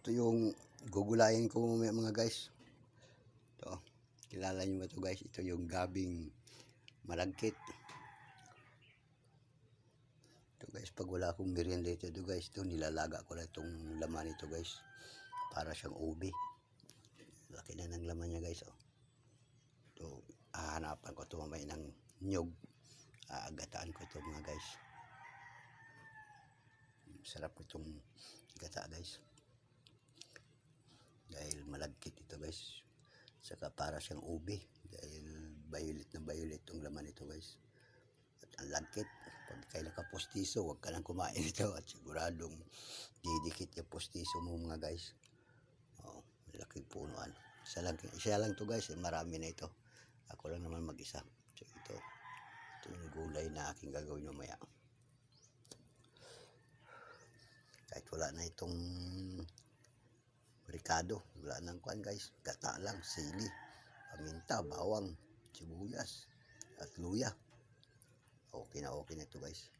Ito yung gugulayin ko mamaya mga guys. Ito. Kilala nyo ba ito guys? Ito yung gabing malagkit. Ito guys, pag wala akong merienda ito, ito guys, ito nilalaga ko na itong laman ito guys. Para siyang ubi. Laki na ng laman niya guys. Oh. Ito, hahanapan ko ito mamaya ng nyog. Aagataan ko ito mga guys. Sarap itong gata guys. Dahil malagkit ito guys. Saka para siyang ubi. Dahil violet na violet itong laman ito guys. At ang lagkit. Pag kayo nakapostiso, huwag ka nang kumain ito. At siguradong didikit yung postiso mo mga guys. Oh, malaking punuan. Isa lang, isa lang to guys. Eh, marami na ito. Ako lang naman mag-isa. So ito. Ito yung gulay na aking gagawin mamaya. Kahit wala na itong Ricardo, wala nang kuan guys. Gata lang, sili, paminta, bawang, sibuyas, at luya. Okay na okay na ito guys.